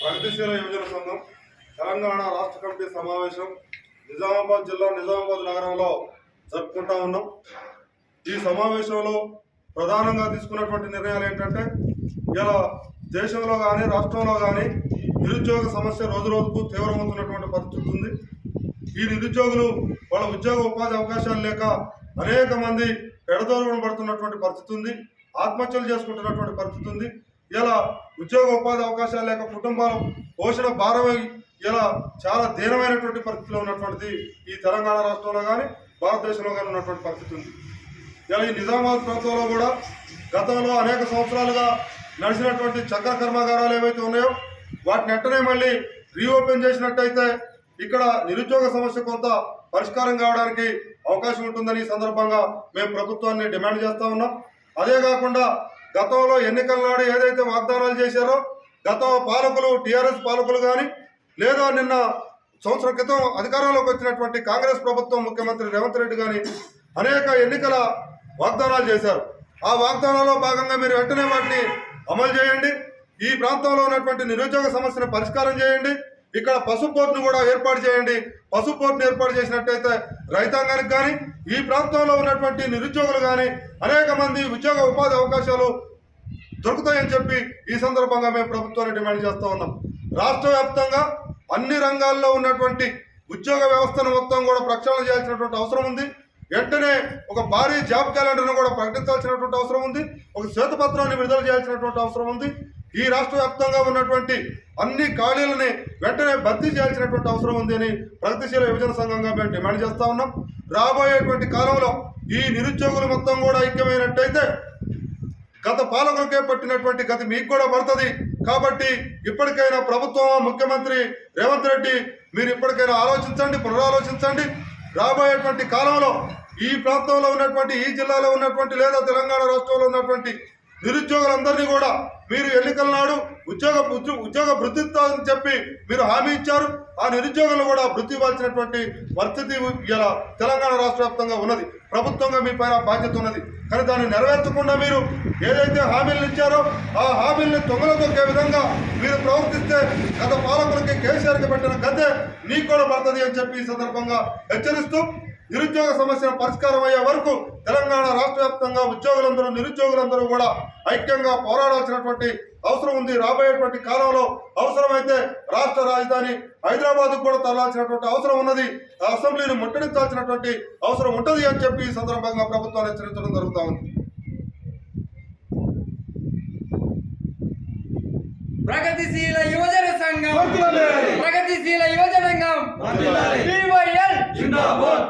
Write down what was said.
ప్రగతిశీల యువజన సంఘం తెలంగాణ రాష్ట్ర కమిటీ సమావేశం నిజామాబాద్ జిల్లా నిజామాబాద్ నగరంలో జరుపుకుంటా ఉన్నాం. ఈ సమావేశంలో ప్రధానంగా తీసుకున్నటువంటి నిర్ణయాలు ఏంటంటే ఇలా దేశంలో కానీ రాష్ట్రంలో కానీ నిరుద్యోగ సమస్య రోజు రోజుకు తీవ్రమవుతున్నటువంటి పరిస్థితి ఉంది. ఈ నిరుద్యోగులు వాళ్ళ ఉద్యోగ ఉపాధి అవకాశాలు లేక అనేక మంది ఎడదోరణ పడుతున్నటువంటి పరిస్థితి ఉంది. ఆత్మహత్యలు చేసుకుంటున్నటువంటి పరిస్థితి ఉంది. ఇలా ఉద్యోగ ఉపాధి అవకాశాలు లేక కుటుంబాల పోషణ భారమై ఇలా చాలా దీనమైనటువంటి పరిస్థితిలో ఉన్నటువంటిది ఈ తెలంగాణ రాష్ట్రంలో కానీ భారతదేశంలో కానీ ఉన్నటువంటి పరిస్థితి ఉంది. ఇలా ఈ నిజామాబాద్ ప్రాంతంలో కూడా గతంలో అనేక సంవత్సరాలుగా నడిచినటువంటి చక్ర కర్మాగారాలు ఏవైతే ఉన్నాయో వాటిని వెంటనే మళ్ళీ రీఓపెన్ చేసినట్టయితే ఇక్కడ నిరుద్యోగ సమస్య కొంత పరిష్కారం కావడానికి అవకాశం ఉంటుందని ఈ సందర్భంగా మేము ప్రభుత్వాన్ని డిమాండ్ చేస్తా ఉన్నాం. అదే కాకుండా గతంలో ఎన్నికల నాడు ఏదైతే వాగ్దానాలు చేశారో గత పాలకులు టీఆర్ఎస్ పాలకులు కానీ లేదా నిన్న సంవత్సరం క్రితం అధికారంలోకి వచ్చినటువంటి కాంగ్రెస్ ప్రభుత్వం ముఖ్యమంత్రి రేవంత్ రెడ్డి కానీ అనేక ఎన్నికల వాగ్దానాలు చేశారు. ఆ వాగ్దానాల్లో భాగంగా మీరు వెంటనే వాటిని అమలు చేయండి. ఈ ప్రాంతంలో ఉన్నటువంటి నిరుద్యోగ సమస్యను పరిష్కారం చేయండి. ఇక్కడ పశు పోర్టును కూడా ఏర్పాటు చేయండి. పశు పోర్టును ఏర్పాటు చేసినట్టయితే రైతాంగానికి కానీ ఈ ప్రాంతంలో ఉన్నటువంటి నిరుద్యోగులు కానీ అనేక మంది ఉద్యోగ ఉపాధి అవకాశాలు దొరుకుతాయని చెప్పి ఈ సందర్భంగా మేము ప్రభుత్వాన్ని డిమాండ్ చేస్తూ ఉన్నాం. రాష్ట్ర వ్యాప్తంగా అన్ని రంగాల్లో ఉన్నటువంటి ఉద్యోగ వ్యవస్థను మొత్తం కూడా ప్రక్షాళన చేయాల్సినటువంటి అవసరం ఉంది. వెంటనే ఒక భారీ జాబ్ క్యాలెండర్ను కూడా ప్రకటించాల్సినటువంటి అవసరం ఉంది. ఒక శ్వేతపత్రాన్ని విడుదల చేయాల్సినటువంటి అవసరం ఉంది. ఈ రాష్ట్ర వ్యాప్తంగా ఉన్నటువంటి అన్ని ఖాళీలని వెంటనే భర్తీ చేయాల్సినటువంటి అవసరం ఉంది అని ప్రగతిశీల విభజన సంఘంగా మేము డిమాండ్ చేస్తా ఉన్నాం. రాబోయేటువంటి కాలంలో ఈ నిరుద్యోగులు మొత్తం కూడా ఐక్యమైనట్టయితే గత పాలకులకే పట్టినటువంటి గతి మీకు కూడా పడుతుంది. కాబట్టి ఇప్పటికైనా ప్రభుత్వం ముఖ్యమంత్రి రేవంత్ రెడ్డి మీరు ఇప్పటికైనా ఆలోచించండి పునరాలోచించండి. రాబోయేటువంటి కాలంలో ఈ ప్రాంతంలో ఉన్నటువంటి ఈ జిల్లాలో ఉన్నటువంటి లేదా తెలంగాణ రాష్ట్రంలో ఉన్నటువంటి నిరుద్యోగులందరినీ కూడా మీరు ఎన్నికల నాడు ఉద్యోగ ఉద్యోగ వృత్తితో అని చెప్పి మీరు హామీ ఇచ్చారు. ఆ నిరుద్యోగులు కూడా వృత్తి ఇవ్వాల్సినటువంటి పరిస్థితి ఇలా తెలంగాణ రాష్ట్ర వ్యాప్తంగా ఉన్నది. ప్రభుత్వంగా మీ పైన బాధ్యత ఉన్నది. కానీ దాన్ని నెరవేర్చకుండా మీరు ఏదైతే హామీలను ఇచ్చారో ఆ హామీల్ని తొంగలు తొక్కే విధంగా మీరు ప్రవర్తిస్తే గత పాలకులకి కేసీఆర్కి పెట్టిన గద్దె నీకు కూడా పడుతుంది అని చెప్పి ఈ సందర్భంగా హెచ్చరిస్తూ నిరుద్యోగ సమస్యను పరిష్కారం అయ్యే వరకు తెలంగాణ రాష్ట్ర వ్యాప్తంగా ఉద్యోగులందరూ నిరుద్యోగులందరూ కూడా ఐక్యంగా పోరాడాల్సినటువంటి అవసరం ఉంది. రాబోయేటువంటి కాలంలో అవసరమైతే రాష్ట్ర రాజధాని హైదరాబాద్ కూడా తరలాల్సినటువంటి అవసరం ఉన్నది. అసెంబ్లీని ముట్టడించాల్సినటువంటి అవసరం ఉంటుంది అని చెప్పి ఈ సందర్భంగా ప్రభుత్వాన్ని హెచ్చరించడం జరుగుతూ ఉంది. ప్రగతిశీల యువజన సంఘం. ప్రగతిశీల యువజన సంఘం. జిందాబాద్.